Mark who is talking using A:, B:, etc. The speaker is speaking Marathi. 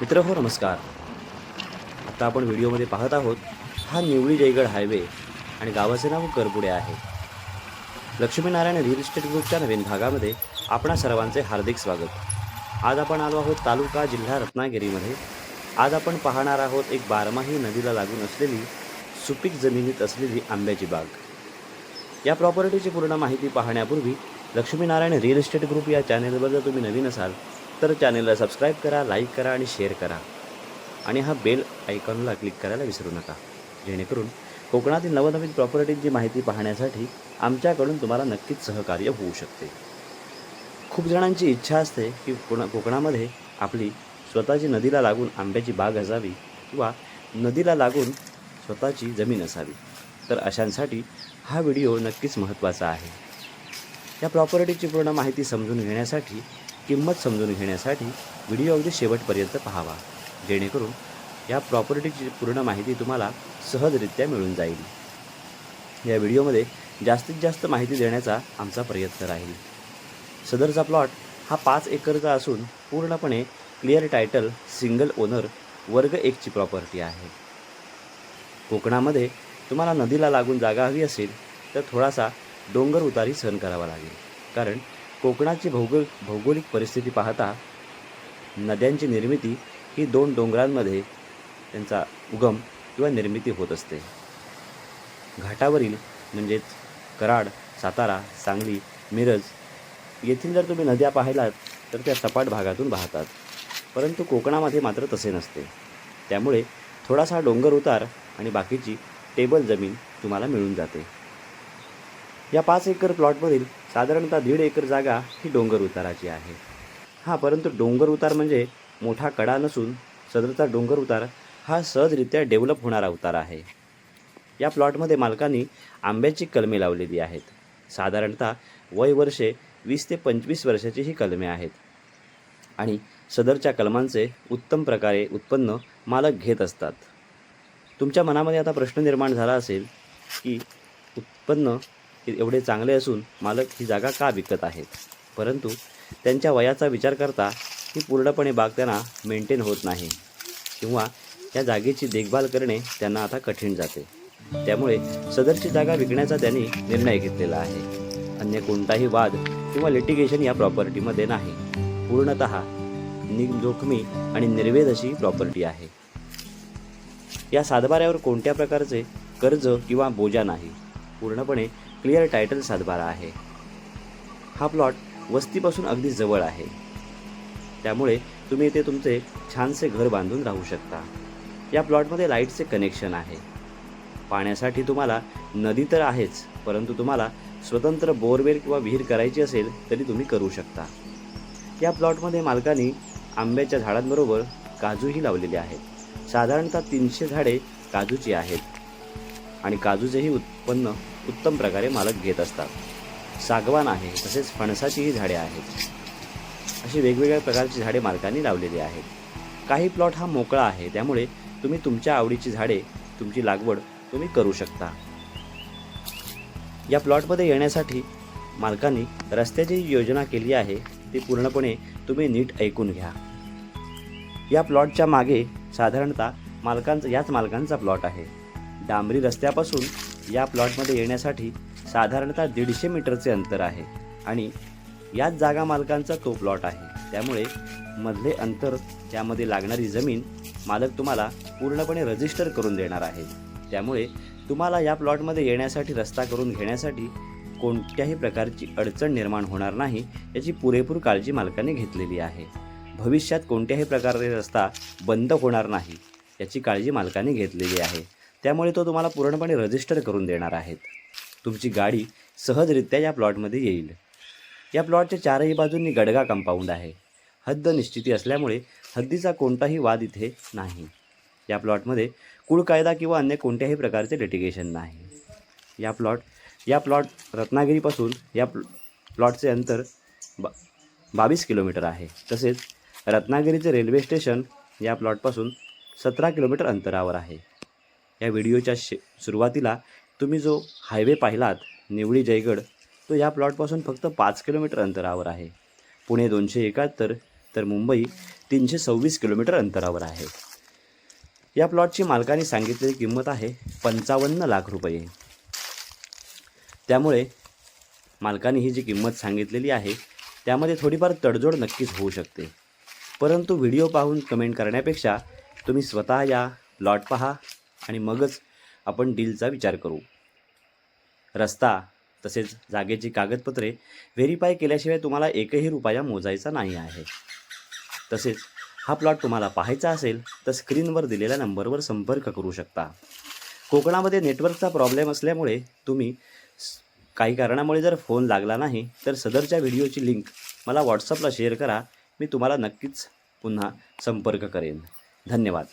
A: मित्र हो नमस्कार. आता आपण व्हिडिओमध्ये पाहत आहोत हा निवळी जयगड हायवे आणि गावाचे नाव करपुडे आहे. लक्ष्मीनारायण रिअल इस्टेट ग्रुपच्या नवीन भागामध्ये आपणा सर्वांचे हार्दिक स्वागत. आज आपण आलो आहोत तालुका जिल्हा रत्नागिरीमध्ये. आज आपण पाहणार आहोत एक बारमाही नदीला लागून असलेली सुपीक जमिनीत असलेली आंब्याची बाग. या प्रॉपर्टीची पूर्ण माहिती पाहण्यापूर्वी लक्ष्मीनारायण रिअल इस्टेट ग्रुप या चॅनेलवर जर तुम्ही नवीन असाल तर चॅनेलला सबस्क्राईब करा लाईक करा आणि शेअर करा. आणि हा बेल आयकॉनला क्लिक करायला विसरू नका. जेणेकरून कोकणातील नवनवीन प्रॉपर्टींची माहिती पाहण्यासाठी आमच्याकडून तुम्हाला नक्कीच सहकार्य होऊ शकते. खूप जणांची इच्छा असते की कोणा कोकणामध्ये आपली स्वतःची नदीला लागून आंब्याची बाग असावी किंवा नदीला लागून स्वतःची जमीन असावी. तर अशांसाठी हा व्हिडिओ नक्कीच महत्त्वाचा आहे. या प्रॉपर्टीची पूर्ण माहिती समजून घेण्यासाठी किंमत समजून घेण्यासाठी व्हिडिओ अगदी शेवटपर्यंत पाहावा. जेणेकरून या प्रॉपर्टीची पूर्ण माहिती तुम्हाला सहजरित्या मिळून जाईल. या व्हिडिओमध्ये जास्तीत जास्त माहिती देण्याचा आमचा प्रयत्न राहील. सदरचा प्लॉट हा पाच एकरचा असून पूर्णपणे क्लिअर टायटल सिंगल ओनर वर्ग एकची प्रॉपर्टी आहे. कोकणामध्ये तुम्हाला नदीला लागून जागा हवी असेल तर थोडासा डोंगर उतारी सहन करावा लागेल. कारण कोकणाची भौगोल भौगोलिक परिस्थिती पाहता नद्यांची निर्मिती ही दोन डोंगरांमध्ये त्यांचा उगम किंवा निर्मिती होत असते. घाटावरील म्हणजेच कराड सातारा सांगली मिरज येथील जर तुम्ही नद्या पाहिलात तर त्या सपाट भागातून वाहतात. परंतु कोकणामध्ये मात्र तसे नसते. त्यामुळे थोडासा डोंगर उतार आणि बाकीची टेबल जमीन तुम्हाला मिळून जाते. या पाच एकर प्लॉटमधील साधारणतः दीड एकर जागा ही डोंगर उताराची आहे. हां परंतु डोंगर उतार म्हणजे मोठा कडा नसून सदरचा डोंगर उतार हा सहजरित्या डेव्हलप होणारा उतार आहे. या प्लॉटमध्ये मालकांनी आंब्याची कलमे लावलेली आहेत. साधारणतः वय वर्षे वीस ते पंचवीस वर्षाची ही कलमे आहेत. आणि सदरच्या कलमांचे उत्तम प्रकारे उत्पन्न मालक घेत असतात. तुमच्या मनामध्ये आता प्रश्न निर्माण झाला असेल की उत्पन्न एवढे चांगले असून मालक ही जागा का विकत आहेत? परंतु त्यांच्या वयाचा विचार करता ही पूर्णपणे बाग त्यांना मेंटेन होत नाही. किंवा या जागेची देखभाल करणे त्यांना आता कठीण जाते. त्यामुळे सदरची जागा विकण्याचा त्यांनी निर्णय घेतलेला आहे. अन्य कोणताही वाद किंवा लिटिगेशन या प्रॉपर्टीमध्ये नाही. पूर्णत निजोखमी आणि निर्वेद अशी प्रॉपर्टी आहे. या सातबाऱ्यावर कोणत्या प्रकारचे कर्ज किंवा बोजा नाही? पूर्णपणे क्लिअर टायटल सातबारा आहे. हा प्लॉट वस्तीपासून अगदी जवळ आहे. त्यामुळे तुम्ही इथे तुमचे छानसे घर बांधून राहू शकता. या प्लॉटमध्ये लाईटचे कनेक्शन आहे. पाण्यासाठी तुम्हाला नदी तर आहेच परंतु तुम्हाला स्वतंत्र बोरवेल किंवा विहीर करायची असेल तरी तुम्ही करू शकता. या प्लॉटमध्ये मालकांनी आंब्याच्या झाडांबरोबर काजूही लावलेले आहेत. साधारणतः तीनशे झाडे काजूची आहेत. आणि काजूचेही उत्पन्न उत्तम प्रकारे मालक घेत असतात. सागवान आहे तसेच फणसाचीही झाडे आहेत. अशी वेगवेगळ्या प्रकारची झाडे मालकांनी लावलेली आहेत. काही प्लॉट हा मोकळा आहे त्यामुळे तुम्ही तुमच्या आवडीची झाडे तुमची लागवड तुम्ही करू शकता. या प्लॉटमध्ये येण्यासाठी मालकांनी रस्त्याची योजना केली आहे ती पूर्णपणे तुम्ही नीट ऐकून घ्या. या प्लॉटच्या मागे साधारणतः मालकांचा याच मालकांचा प्लॉट आहे. डांबरी रस्त्यापासून या प्लॉटमध्ये येण्यासाठी साधारणतः दीडशे मीटरचे अंतर आहे आणि याच जागा मालकांचा तो प्लॉट आहे. त्यामुळे मधले अंतर त्यामध्ये लागणारी जमीन मालक तुम्हाला पूर्णपणे रजिस्टर करून देणार आहे. त्यामुळे तुम्हाला या प्लॉटमध्ये येण्यासाठी रस्ता करून घेण्यासाठी कोणत्याही प्रकारची अडचण निर्माण होणार नाही याची पुरेपूर काळजी मालकाने घेतलेली आहे. भविष्यात कोणत्याही प्रकारे रस्ता बंद होणार नाही याची काळजी मालकाने घेतलेली आहे. त्यामुळे तो तुम्हाला पूर्णपणे रजिस्टर करून देणार आहेत. तुमची गाडी सहजरित्या या प्लॉटमध्ये येईल. या प्लॉटच्या चारही बाजूंनी गडगा कंपाऊंड आहे. हद्द निश्चिती असल्यामुळे हद्दीचा कोणताही वाद इथे नाही. या प्लॉटमध्ये कुळ कायदा किंवा अन्य कोणत्याही प्रकारचे लिटिगेशन नाही. या प्लॉट या प्लॉट रत्नागिरीपासून या प्ल प्लॉटचे अंतर बा बावीस किलोमीटर आहे. तसेच रत्नागिरीचे रेल्वे स्टेशन या प्लॉटपासून सतरा किलोमीटर अंतरावर आहे. या व्हिडिओच्या शे सुरुवातीला तुम्ही जो हायवे पाहिलात निवळी जयगड तो या प्लॉटपासून फक्त पाच किलोमीटर अंतरावर आहे. पुणे दोनशे एकाहत्तर तर मुंबई तीनशे सव्वीस किलोमीटर अंतरावर आहे. या प्लॉटची मालकाने सांगितलेली किंमत आहे पंचावन्न लाख रुपये. त्यामुळे मालकाने ही जी किंमत सांगितलेली आहे त्यामध्ये थोडीफार तडजोड नक्कीच होऊ शकते. परंतु व्हिडिओ पाहून कमेंट करण्यापेक्षा तुम्ही स्वतः या प्लॉट पहा. आणि मगच आपण डीलचा विचार करू. रस्ता तसेच जागेची कागदपत्रे व्हेरीफाय केल्याशिवाय तुम्हाला एकही रुपया मोजायचा नाही आहे. तसेच हा प्लॉट तुम्हाला पाहायचा असेल तर स्क्रीनवर दिलेल्या नंबरवर संपर्क करू शकता. कोकणामध्ये नेटवर्कचा प्रॉब्लेम असल्यामुळे तुम्ही काही कारणामुळे जर फोन लागला नाही तर सदरच्या व्हिडिओची लिंक मला व्हॉट्सअपला शेअर करा. मी तुम्हाला नक्कीच पुन्हा संपर्क करेन. धन्यवाद.